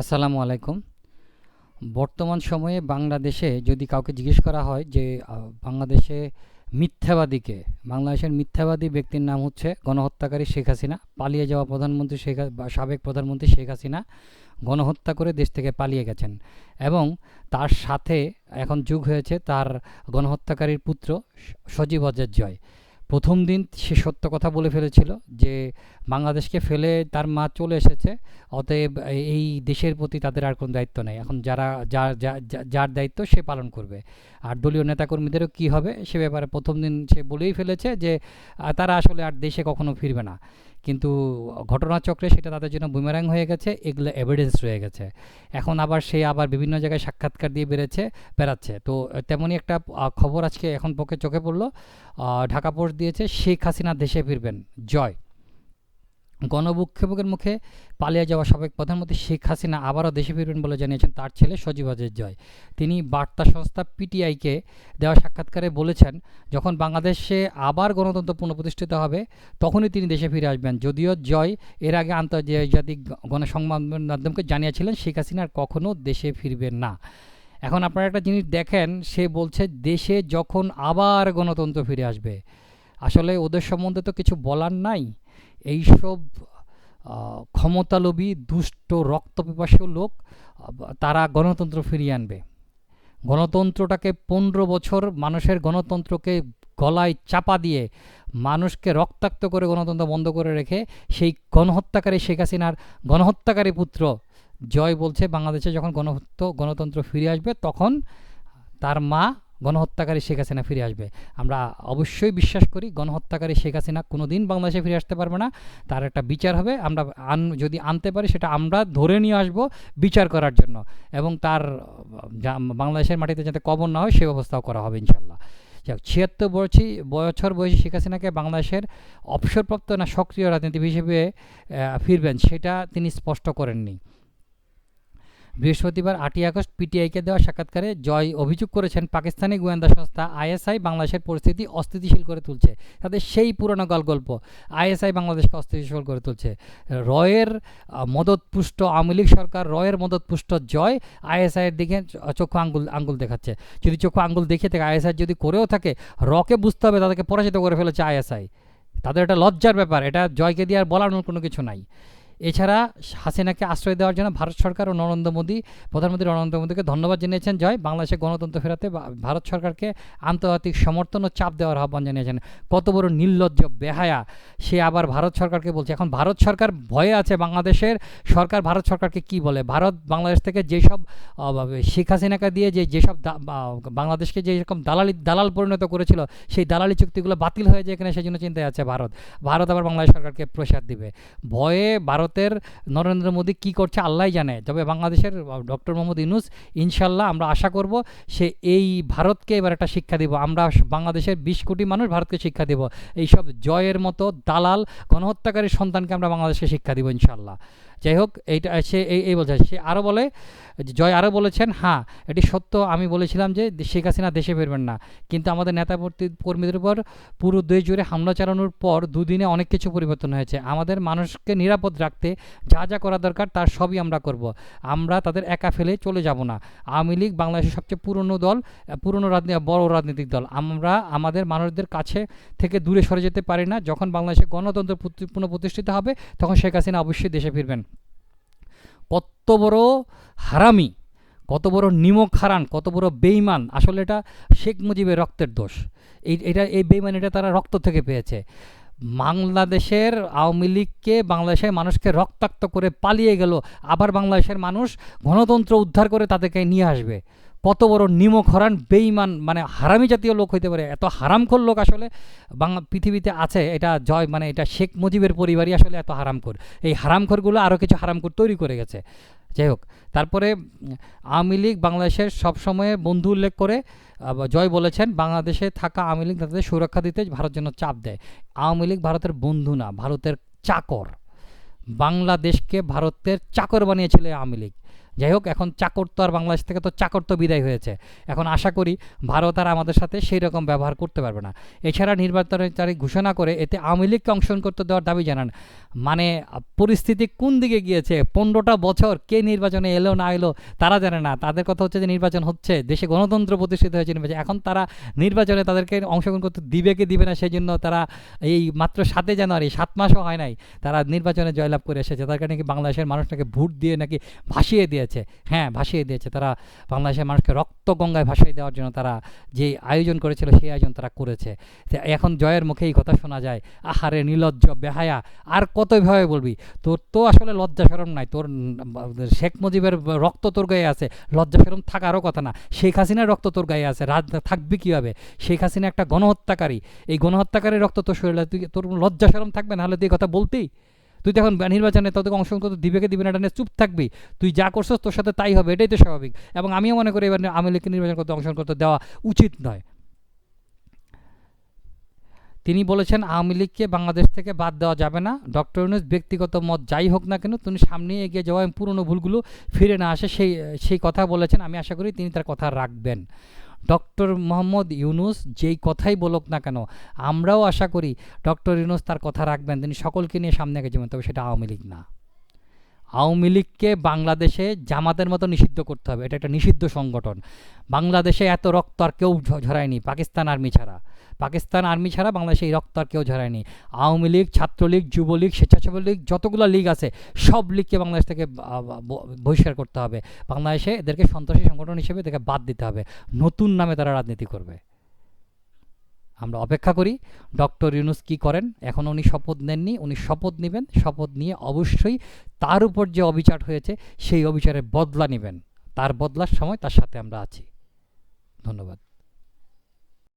আসসালামু আলাইকুম। বর্তমান সময়ে বাংলাদেশে যদি কাউকে জিজ্ঞেস করা হয় যে বাংলাদেশে মিথ্যাবাদীকে, বাংলাদেশের মিথ্যাবাদী ব্যক্তির নাম হচ্ছে গণহত্যাকারী শেখ হাসিনা, পালিয়ে যাওয়া প্রধানমন্ত্রী শেখ সাবেক প্রধানমন্ত্রী শেখ হাসিনা গণহত্যা করে দেশ থেকে পালিয়ে গেছেন এবং তার সাথে এখন যুগ হয়েছে তার গণহত্যাকারীর পুত্র সজীব অজয় জয়। প্রথম দিন সে সত্য কথা বলে ফেলেছিল যে বাংলাদেশকে ফেলে তার মা চলে এসেছে, অতএব এই দেশের প্রতি তাদের আর কোনো দায়িত্ব নেই। এখন যারা যার যার দায়িত্ব সে পালন করবে। আর দলীয় নেতাকর্মীদেরও কী হবে সে ব্যাপারে প্রথম দিন সে বলেই ফেলেছে যে তারা আসলে আর দেশে কখনো ফিরবে না। কিন্তু ঘটনাচক্রে সেটা তাদের জন্য বুমেরাং হয়ে গেছে, এগুলো এভিডেন্স রয়ে গেছে। এখন আবার সে আবার বিভিন্ন জায়গায় সাক্ষাৎকার দিয়ে বেড়েছে, বেড়াচ্ছে। তো তেমনই একটা খবর আজকে এখন পক্ষে চোখে পড়ল। ঢাকা পোস্ট দিয়েছে, শেখ হাসিনা দেশে ফিরবেন। জয়। গণবিক্ষোভের মুখে পালিয়ে যাওয়া সাবেক প্রধানমন্ত্রী শেখ হাসিনা আবারও দেশে ফিরবেন বলে জানিয়েছেন তার ছেলে সজীব অজয় জয়। তিনি বার্তা সংস্থা পিটিআইকে দেওয়া সাক্ষাৎকারে বলেছেন, যখন বাংলাদেশে আবার গণতন্ত্র পুনঃপ্রতিষ্ঠিত হবে, তখনই তিনি দেশে ফিরে আসবেন। যদিও জয় এর আগে আন্তর্জাতিক গণসংবাদ মাধ্যমকে জানিয়েছিলেন, শেখ হাসিনা আর কখনও দেশে ফিরবেন না। এখন আপনারা একটা জিনিস দেখেন, সে বলছে, দেশে যখন আবার গণতন্ত্র ফিরে আসবে। আসলে ওদের সম্বন্ধে তো কিছু বলার নাই। এইসব ক্ষমতালোভী, দুষ্ট, রক্তপিপাসী লোক তারা গণতন্ত্র ফিরিয়ে আনবে। গণতন্ত্রটাকে পনেরো বছর মানুষের গণতন্ত্রকে গলায় চাপা দিয়ে মানুষকে রক্তাক্ত করে গণতন্ত্র বন্ধ করে রেখে সেই গণহত্যাকারী শেখ হাসিনার গণহত্যাকারী পুত্র জয় বলছে। বাংলাদেশে যখন গণহত্য, গণতন্ত্র ফিরে আসবে, তখন তার মা গণহত্যাকারী শেখ হাসিনা ফিরে আসবে। আমরা অবশ্যই বিশ্বাস করি গণহত্যাকারী শেখ হাসিনা কোনো দিন বাংলাদেশে ফিরে আসতে পারবে না। তার একটা বিচার হবে। আমরা আন, যদি আনতে পারি সেটা আমরা ধরে নিয়ে আসব বিচার করার জন্য। এবং তার বাংলাদেশের মাটিতে যাতে কবর না হয় সে ব্যবস্থাও করা হবে ইনশাল্লাহ যাক, ছিয়াত্তর বছর বছর বয়সী শেখ হাসিনাকে বাংলাদেশের অবসরপ্রাপ্ত না সক্রিয় রাজনীতিবিদ হিসেবে ফিরবেন, সেটা তিনি স্পষ্ট করেননি। বৃহস্পতিবার আটই আগস্ট পিটিআইকে দেওয়া সাক্ষাৎকারে জয় অভিযোগ করেছেন পাকিস্তানি গোয়েন্দা সংস্থা আইএসআই বাংলাদেশের পরিস্থিতি অস্থিতিশীল করে তুলছে। তাদের সেই পুরনো গল্প আইএসআই বাংলাদেশকে অস্থিতিশীল করে তুলছে। রয়ের মদতপুষ্ট আওয়ামী লীগ সরকার রয়ের মদতপুষ্ট জয় আইএসআইয়ের দিকে চক্ষু আঙ্গুল আঙ্গুল দেখাচ্ছে। যদি চক্ষু আঙ্গুল দেখে থাকে, আইএসআই যদি করেও থাকে, রকে বুঝতে হবে তাদেরকে পরাজিত করে ফেলেছে আইএসআই। তাদের এটা লজ্জার ব্যাপার, এটা জয়কে দিয়ে আর বলানোর কোনো কিছু নাই। এছাড়া হাসিনাকে আশ্রয় দেওয়ার জন্য ভারত সরকার ও নরেন্দ্র মোদী, প্রধানমন্ত্রী নরেন্দ্র মোদীকে ধন্যবাদ জানিয়েছেন। জয় বাংলাদেশে গণতন্ত্র ফেরাতে ভারত সরকারকে আন্তর্জাতিক সমর্থন ও চাপ দেওয়ার আহ্বান জানিয়েছেন। কত বড় নির্লজ্জ বেহায়া। সে আবার ভারত সরকারকে বলছে, এখন ভারত সরকার ভয়ে আছে বাংলাদেশের। সরকার ভারত সরকারকে কি বলে? ভারত বাংলাদেশ থেকে যেসব শেখ হাসিনাকে দিয়ে যে, যেসব বাংলাদেশকে যে রকম দালালি, দালাল পরিণত করেছিল, সেই দালালি চুক্তিগুলো বাতিল হয়ে যায় এখানে সেই জন্য চিন্তায় আছে ভারত। ভারত আবার বাংলাদেশ সরকারকে প্রসাদ দিবে। ভয়ে ভারতের নরেন্দ্র মোদী কি করছে আল্লাহ জানে। তবে বাংলাদেশের ডক্টর মোহাম্মদ ইউনুস ইনশাল্লাহ আমরা আশা করব সে এই ভারতকে এবার একটা শিক্ষা দিব। আমরা বাংলাদেশের বিশ কোটি মানুষ ভারতকে শিক্ষা দিব। এইসব জয়ের মতো দালাল গণহত্যাকারী সন্তানকে আমরা বাংলাদেশকে শিক্ষা দিব ইনশাল্লাহ যাই হোক এইটা, সে এই এই বলছে, সে আরও বলে, জয় আরও বলেছেন হ্যাঁ এটি সত্য, আমি বলেছিলাম যে শেখ হাসিনা দেশে ফিরবেন না। কিন্তু আমাদের নেতা কর্মীদের উপর পুরো দেশ জুড়ে হামলা চালানোর পর দুদিনে অনেক কিছু পরিবর্তন হয়েছে। আমাদের মানুষকে নিরাপদ রাখতে যা যা করা দরকার, তার সবই আমরা করব। আমরা তাদের একা ফেলে চলে যাব না। আওয়ামী লীগ বাংলাদেশের সবচেয়ে পুরনো দল, পুরনো রাজনীতি, বড় রাজনৈতিক দল। আমরা আমাদের মানুষদের কাছে থেকে দূরে সরে যেতে পারি না। যখন বাংলাদেশে গণতন্ত্র প্রতি- পুনঃপ্রতিষ্ঠিত হবে, তখন শেখ হাসিনা অবশ্যই দেশে ফিরবেন। কত বড় হারামি, কত বড় নিমক হারান কত বড় বেইমান আসলে এটা শেখ মুজিবের রক্তের দোষ। এই, এটা, এই বেইমান এটা তারা রক্ত থেকে পেয়েছে। বাংলাদেশের আওয়ামী লীগকে বাংলাদেশের মানুষকে রক্তাক্ত করে পালিয়ে গেল। আবার বাংলাদেশের মানুষ গণতন্ত্র উদ্ধার করে তাদেরকে নিয়ে আসবে। কত বড় নিমক হরান বেইমান মানে হারামি জাতীয় লোক হইতে পারে। এত হারামখোর লোক আসলে বাংলা, পৃথিবীতে আছে। এটা জয় মানে এটা শেখ মুজিবের পরিবারই আসলে এত হারামখোর। এই হারামখোরগুলো আরও কিছু হারামখোর তৈরি করে গেছে। যাই হোক, তারপরে আওয়ামী লীগ বাংলাদেশের সবসময়ে বন্ধু উল্লেখ করে জয় বলেছেন, বাংলাদেশে থাকা আওয়ামী লীগ তাদের সুরক্ষা দিতে ভারত যেন চাপ দেয়। আওয়ামী লীগ ভারতের বন্ধু না, ভারতের চাকর। বাংলাদেশকে ভারতের চাকর বানিয়েছিল আওয়ামী লীগ। যাই হোক এখন চাকর তো আর বাংলাদেশ থেকে তো চাকর তো বিদায় হয়েছে। এখন আশা করি ভারত আর আমাদের সাথে সেই রকম ব্যবহার করতে পারবে না। এছাড়া নির্বাচনের তারিখ ঘোষণা করে এতে আওয়ামী লীগকে অংশগ্রহণ করতে দেওয়ার দাবি জানান। মানে পরিস্থিতি কোন দিকে গিয়েছে? পনেরোটা বছর কে নির্বাচনে এলো, না এলো, তারা জানে না। তাদের কথা হচ্ছে যে নির্বাচন হচ্ছে, দেশে গণতন্ত্র প্রতিষ্ঠিত হয়েছে নির্বাচন। এখন তারা নির্বাচনে তাদেরকে অংশগ্রহণ করতে দিবে কি দিবে না সেই জন্য তারা এই মাত্র সাতই জানুয়ারি, সাত মাসও হয় নাই, তারা নির্বাচনে জয়লাভ করে এসেছে। তাদেরকে নাকি বাংলাদেশের মানুষ নাকি ভোট দিয়ে নাকি ভাসিয়ে দিয়েছে। হ্যাঁ ভাসিয়ে দিয়েছে। তারা বাংলাদেশের মানুষকে রক্ত গঙ্গায় ভাসিয়ে দেওয়ার জন্য তারা যে আয়োজন করেছিল, সেই আয়োজন তারা করেছে। এখন জয়ের মুখে এই কথা শোনা যায়, আহারে নির্লজ্জ বেহায়া, আর কতভাবে বলবি? তোর তো আসলে লজ্জা সরম নাই। তোর শেখ মুজিবের রক্ত তোর গায়ে আছে। লজ্জা সরম থাকারও কথা না। শেখ হাসিনার রক্ত তোর গায়ে আছে। রাজ, থাকবি কীভাবে? শেখ হাসিনা একটা গণহত্যাকারী। এই গণহত্যাকারীর রক্ত তোর শরীরে, তুই তোর লজ্জা সরম থাকবে? না হলে তুই কথা বলতেই তুই তো এখন নির্বাচনে তোদেরকে অংশগ্রহণ করতে দিবে কি দিবে না নিয়ে চুপ থাকবি। তুই যা করছিস তোর সাথে তাই হবে, এটাই তো স্বাভাবিক। এবং আমিও মনে করি এবার আওয়ামী লীগকে নির্বাচন করতে অংশগ্রহণ করতে দেওয়া উচিত নয়। তিনি বলেছেন, আওয়ামী লীগকে বাংলাদেশ থেকে বাদ দেওয়া যাবে না। ডক্টর ইউনুস ব্যক্তিগত মত যাই হোক না কেন, তিনি সামনে এগিয়ে যাওয়া পুরনো ভুলগুলো ফিরে না আসে সেই সেই কথা বলেছেন। আমি আশা করি তিনি তার কথা রাখবেন। ডক্টর মোহাম্মদ ইউনুস যেই কথাই বলুক না কেন, আমরাও আশা করি ডক্টর ইউনুস তার কথা রাখবেন, তিনি সকলকে নিয়ে সামনে এগিয়ে যাবেন, তবে সেটা আওয়ামী লীগ না। আওয়ামী লীগকে বাংলাদেশে জামাতের মতো নিষিদ্ধ করতে হবে, এটা একটা নিষিদ্ধ সংগঠন। বাংলাদেশে এত রক্ত আর কেউ ঝরায়নি, পাকিস্তান আর্মি ছাড়া। পাকিস্তান আর্মি ছাড়া বাংলাদেশে এই রক্ত আর কেউ ঝরায়নি। আওয়ামী লীগ, ছাত্রলীগ, যুবলীগ স্বেচ্ছাসেবক লীগ যতগুলো লীগ আছে, সব লীগকে বাংলাদেশ থেকে বহিষ্কার করতে হবে। বাংলাদেশে এদেরকে সন্ত্রাসী সংগঠন হিসেবে এদেরকে বাদ দিতে হবে। নতুন নামে তারা রাজনীতি করবে। আমরা অপেক্ষা করি, ডক্টর ইউনুস কি করেন? এখন উনি শপথ নেননি, উনি শপথ নেবেন, শপথ নিয়ে অবশ্যই তার উপর যে অবিচার হয়েছে, সেই অবিচারের বদলা নেবেন। তার বদলার সময় তার সাথে আমরা আছি। ধন্যবাদ।